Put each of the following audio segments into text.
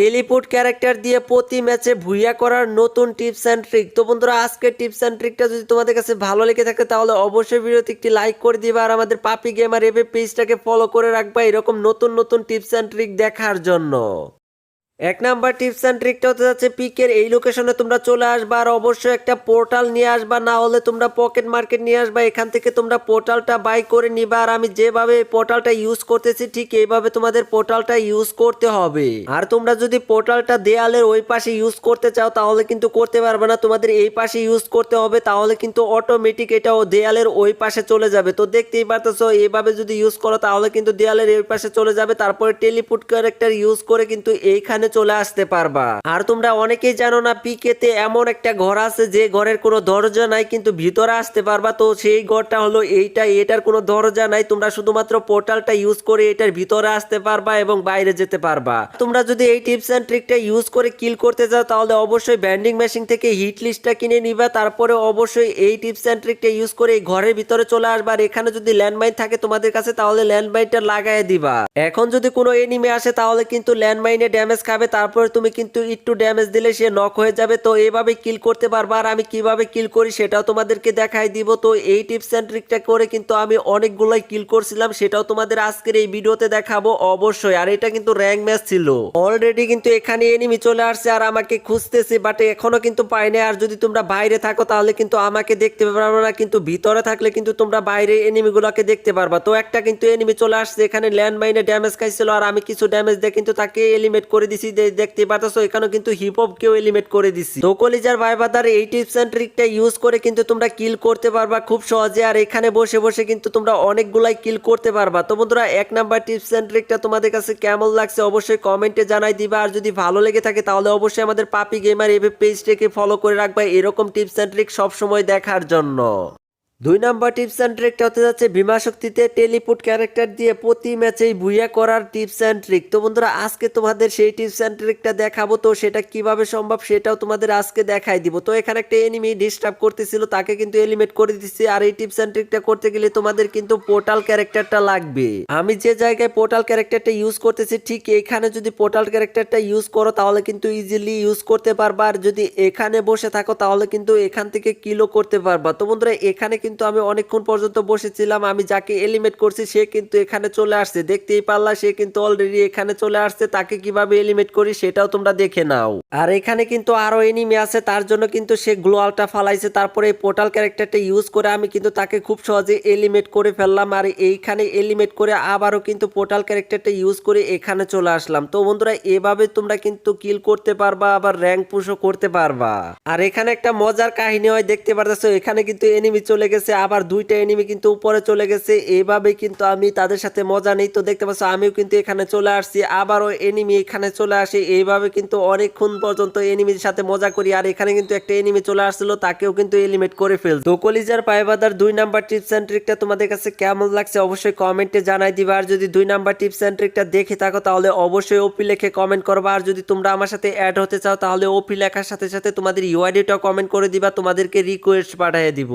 Teleport character দিয়ে প্রতি ম্যাচে ভুইয়া করার নতুন টিপস অ্যান্ড ট্রিক। তো বন্ধুরা, আজকের টিপস অ্যান্ড ট্রিকটা যদি তোমাদের কাছে ভালো লেগে থাকে, তাহলে অবশ্যই ভিডিওতে একটি লাইক করে দিবা আর আমাদের পাপি গেমার এভে পেজটাকে ফলো করে রাখবা এরকম নতুন নতুন টিপস অ্যান্ড ট্রিক দেখার জন্য। এক নাম্বার টিপস অ্যান্ড ট্রিকটা হতে যাচ্ছে পিকের এই লোকেশনে তোমরা চলে আসবা আর অবশ্যই একটা পোর্টাল নিয়ে আসবা। না হলে তোমরা পকেট মার্কেট নিয়ে আসবা, এখান থেকে তোমরা পোর্টালটা বাই করে নিবা। আর আমি যেভাবে পোর্টালটা ইউজ করতেছি, ঠিক এইভাবে তোমাদের পোর্টালটা ইউজ করতে হবে। আর তোমরা যদি পোর্টালটা দেয়ালের ওই পাশে ইউজ করতে চাও, তাহলে কিন্তু করতে পারবে না। তোমাদের এই পাশে ইউজ করতে হবে, তাহলে কিন্তু অটোমেটিক এটা ও দেয়ালের ওই পাশে চলে যাবে। তো দেখতেই পারতেছো, এইভাবে যদি ইউজ করো, তাহলে কিন্তু দেয়ালের এই পাশে চলে যাবে। তারপরে টেলিপুট ক্যারেক্টার ইউজ করে কিন্তু এইখানে চলে আসতে পারবা। আর তোমরা অনেকেই জানো না, পিকেতে এমন একটা ঘর আছে যে ঘরের কোনো দরজা নাই, কিন্তু ভিতরে আসতে পারবা। তো সেই ঘরটা হলো এইটা এটার কোনো দরজা নাই, তোমরা শুধুমাত্র পোর্টালটা ইউজ করে এটার ভিতরে আসতে পারবা এবং বাইরে যেতে পারবা। তোমরা যদি এই টিপস এন্ড ট্রিকটা ইউজ করে কিল করতে চাও, তাহলে অবশ্যই ব্যান্ডিং মেশিন থেকে হিট লিস্টটা কিনে নিবা। তারপরে অবশ্যই এই টিপস এন্ড ট্রিকটা ইউজ করে এই ঘরের ভিতরে চলে আসবা। আর এখানে যদি ল্যান্ডমাইন থাকে তোমাদের কাছে, তাহলে ল্যান্ডমাইনটা লাগাই দিবা। এখন যদি কোনো এনিমি আসে, তাহলে কিন্তু ল্যান্ডমাইনে ড্যামেজ খাবে। তারপরে তুমি কিন্তু একটু ড্যামেজ দিলে সে নক হয়ে যাবে। তো এইভাবে কিল করতে পারবা আর আমি কীভাবে কিল করি সেটাও তোমাদেরকে দেখাই দিব। তো এই টিপস এন্ড ট্রিকটা করে কিন্তু আমি অনেকগুলাই কিল করছিলাম, সেটাও তোমাদের আজকের এই ভিডিওতে দেখাবো অবশ্যই। আর এটা কিন্তু র্যাঙ্ক ম্যাচ ছিল। অলরেডি কিন্তু এখানে এনিমি চলে আসছে আর আমাকে খুঁজতেছে বাট এখনও কিন্তু পাইনি। আর যদি তোমরা বাইরে থাকো, তাহলে কিন্তু আমাকে দেখতে পারবে না, কিন্তু ভিতরে থাকলে কিন্তু তোমরা বাইরে এনিমি গুলোকে দেখতে পারবা। তো একটা কিন্তু এনিমি চলে আসছে, এখানে ল্যান্ডমাইনে ড্যামেজ খাইছিল আর আমি কিছু ড্যামেজ দিয়ে কিন্তু তাকে এলিমেট করে দেখতে পারতেছো এখানে কিন্তু হিপ হপ এলিমেট করে দিছি। তো কলিজার ভাই বাদার এই টিপস এন্ড ট্রিকটা ইউজ করে কিন্তু তোমরা কিল করতে পারবা খুব সহজে, আর এখানে বসে বসে কিন্তু তোমরা অনেকগুলাই কিল করতে পারবা। তো বন্ধুরা, এক নাম্বার টিপস এন্ড ট্রিকটা তোমাদের কাছে কেমন লাগছে অবশ্যই কমেন্টে জানাই দিবা, আর যদি ভালো লেগে থাকে তাহলে অবশ্যই আমাদের পাপি গেমার এভে পেজটাকে ফলো করে রাখবা, এরকম টিপস এন্ড ট্রিক সবসময় দেখার জন্য। দুই নাম্বার টিপস অ্যান্ড ট্রিকটা হতে যাচ্ছে বিমা শক্তিতে টেলিপুট ক্যারেক্টার দিয়ে প্রতি ম্যাচেই ভুইয়া করার টিপস অ্যান্ড ট্রিক। তো বন্ধুরা, আজকে তোমাদের সেই টিপস অ্যান্ড ট্রিকটা দেখাবো, তো সেটা কীভাবে সম্ভব সেটাও তোমাদের আজকে দেখাই দিব। তো এখানে একটা এনিমি ডিস্টার্ব করতেছিল, তাকে কিন্তু এলিমেট করে দিচ্ছি আর এই টিপস অ্যান্ড ট্রিকটা করতে গেলে তোমাদের কিন্তু পোর্টাল ক্যারেক্টারটা লাগবে। আমি যে জায়গায় পোর্টাল ক্যারেক্টারটা ইউজ করতেছি, ঠিক এখানে যদি পোর্টাল ক্যারেক্টারটা ইউজ করো, তাহলে কিন্তু ইজিলি ইউজ করতে পারবা। আর যদি এখানে বসে থাকো, তাহলে কিন্তু এখান থেকে কিলো করতে পারবা। তো বন্ধুরা, এখানে কিন্তু আমি অনেকক্ষণ পর্যন্ত বসেছিলাম, আমি যাকে এলিমেট করছি, সে কিন্তু এখানে চলে আসছে। দেখতেই পারলা, সে কিন্তু অলরেডি এখানে চলে আসছে, তাকে কীভাবে এলিমেট করি সেটাও তোমরা দেখে নাও। আর এখানে কিন্তু আরও এনিমি আছে, তার জন্য কিন্তু সে গ্লোয়ালটা ফালাইছে, তারপরে এই পোর্টাল ক্যারেক্টারটা ইউজ করে আমি কিন্তু তাকে খুব সহজে এলিমেট করে ফেললাম, আর এইখানে এলিমেট করে আবারও কিন্তু পোর্টাল ক্যারেক্টারটা ইউজ করে এখানে চলে আসলাম। তো বন্ধুরা, এভাবে তোমরা কিন্তু কিল করতে পারবা, আবার র্যাঙ্ক পুশও করতে পারবা। আর এখানে একটা মজার কাহিনী হয়, দেখতে পারতেছো, এখানে কিন্তু এনিমি চলে গেছে। আবার দুইটা এনিমি কিন্তু উপরে চলে গেছে। এইভাবে কিন্তু আমি তাদের সাথে মজা নেই। তো দেখতে পাচ্ছ, আমিও কিন্তু এখানে চলে আসছি, আবারও এনিমি এখানে চলে আসে। এইভাবে কিন্তু অনেকক্ষণ পর্যন্ত এনিমির সাথে মজা করি। আর এখানে কিন্তু একটা এনিমি চলে আসছিল, তাকেও কিন্তু এলিমেট করে ফেল তো কলিজার পায়বাদার দুই নাম্বার টিপস অ্যান্ড ট্রিকটা তোমাদের কাছে কেমন লাগছে অবশ্যই কমেন্টে জানাই দিবা। আর যদি দুই নাম্বার টিপস অ্যান্ড ট্রিকটা দেখে থাকো, তাহলে অবশ্যই ওপি লেখে কমেন্ট করবা। আর যদি তোমরা আমার সাথে অ্যাড হতে চাও, তাহলে ওপি লেখার সাথে সাথে তোমাদের ইউআইডিটাও কমেন্ট করে দিবা। তোমাদেরকে রিকোয়েস্ট পাঠিয়ে দিব।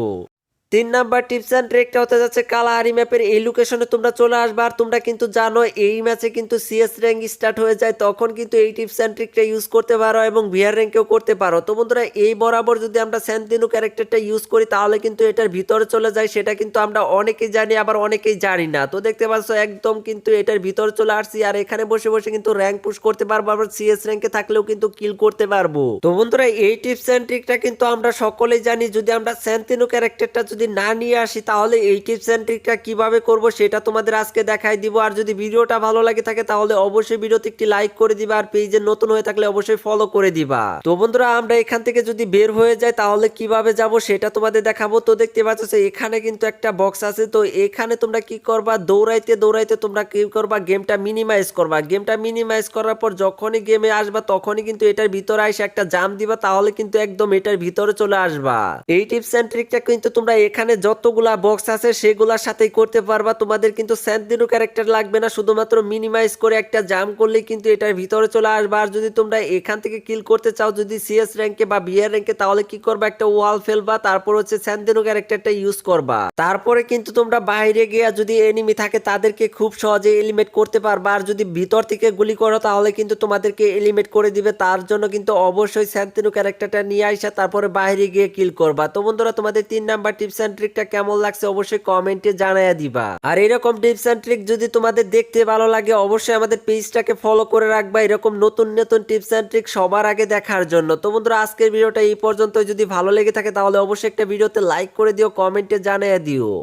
তিন নাম্বার টিপস অ্যান্ড ট্রিকটা হতে যাচ্ছে কালাহারি ম্যাপের এই লোকেশনে তোমরা চলে আসবে আর তোমরা কিন্তু জানো এই ম্যাচে কিন্তু সিএস র্যাঙ্ক স্টার্ট হয়ে যায়, তখন কিন্তু এই টিপস অ্যান্ড ট্রিকটা ইউজ করতে পারো এবং ভিআর র্যাঙ্কেও করতে পারো। তো বন্ধুরা, এই বরাবর যদি আমরা স্যান্তিনু ক্যারেক্টারটা ইউজ করি, তাহলে কিন্তু এটার ভিতরে চলে যায়, সেটা কিন্তু আমরা অনেকেই জানি, আবার অনেকেই জানি না। তো দেখতে পাচ্ছ, একদম কিন্তু এটার ভিতরে চলে আসছি, আর এখানে বসে বসে কিন্তু র্যাঙ্ক পুশ করতে পারব, আবার সিএস র্যাঙ্কে থাকলেও কিন্তু কিল করতে পারব। তো বন্ধুরা, এই টিপস অ্যান্ড ট্রিকটা কিন্তু আমরা সকলেই জানি, যদি আমরা স্যান্তিনু ক্যারেক্টারটা যদি না নিয়ে আসি, তাহলে এই টিপস অ্যান্ড ট্রিকটা কীভাবে করব সেটা তোমাদের আজকে দেখাই দিব। আর যদি ভিডিওটা ভালো লাগে থাকে, তাহলে অবশ্যই ভিডিওতে একটি লাইক করে দিবা আর পেজে নতুন হয়ে থাকলে অবশ্যই ফলো করে দিবা। তো বন্ধুরা, আমরা এখান থেকে যদি বের হয়ে যাই, তাহলে কীভাবে যাব সেটা তোমাদের দেখাবো। তো দেখতে পাচ্ছ এখানে কিন্তু একটা বক্স আছে। তো এখানে তোমরা কি করবা? দৌড়াইতে দৌড়াইতে তোমরা কি করবা? গেমটা মিনিমাইজ করবা। গেমটা মিনিমাইজ করার পর যখনই গেমে আসবা, তখনই কিন্তু এটার ভিতরে এসে একটা জাম দিবা। তাহলে কিন্তু একদম এটার ভিতরে চলে আসবা। এই টিপস অ্যান্ড ট্রিকটা কিন্তু তোমরা এখানে যতগুলা বক্স আছে, সেগুলার সাথেই করতে পারবা। তোমাদের কিন্তু স্যান্তিনো ক্যারেক্টার লাগবে না, শুধুমাত্র মিনিমাইজ করে একটা জাম করলেই কিন্তু এটার ভিতরে চলে আসবে। আর যদি তোমরা এখান থেকে কিল করতে চাও, যদি সিএস র্যাঙ্কে বা বিয়ার র্যাঙ্কে তাহলে কি করবা? একটা ওয়াল ফেলবা, তারপর হচ্ছে স্যান্তিনো ক্যারেক্টারটা ইউজ করবা। তারপরে কিন্তু তোমরা বাইরে গিয়ে যদি এনিমি থাকে, তাদেরকে খুব সহজে এলিমেট করতে পারবা। আর যদি ভিতর থেকে গুলি করো, তাহলে কিন্তু তোমাদেরকে এলিমেট করে দিবে। তার জন্য কিন্তু অবশ্যই স্যান্তিনো ক্যারেক্টারটা নিয়ে আসা তারপরে বাইরে গিয়ে কিল করবা। তো বন্ধুরা, তোমাদের তিন নাম্বার টিপস অ্যান্ড ট্রিকটা কেমন লাগছে অবশ্যই কমেন্টে জানাইয়া দিবা। আর এরকম টিপস অ্যান্ড ট্রিক যদি তোমাদের দেখতে ভালো লাগে, অবশ্যই আমাদের পেজটাকে ফলো করে রাখবা এরকম নতুন নতুন টিপস অ্যান্ড ট্রিক সবার আগে দেখার জন্য। তো বন্ধুরা, আজকের ভিডিওটা এই পর্যন্ত যদি ভালো লেগে থাকে তাহলে অবশ্যই একটা ভিডিওতে লাইক করে দিও, কমেন্টে জানাইয়া দিও।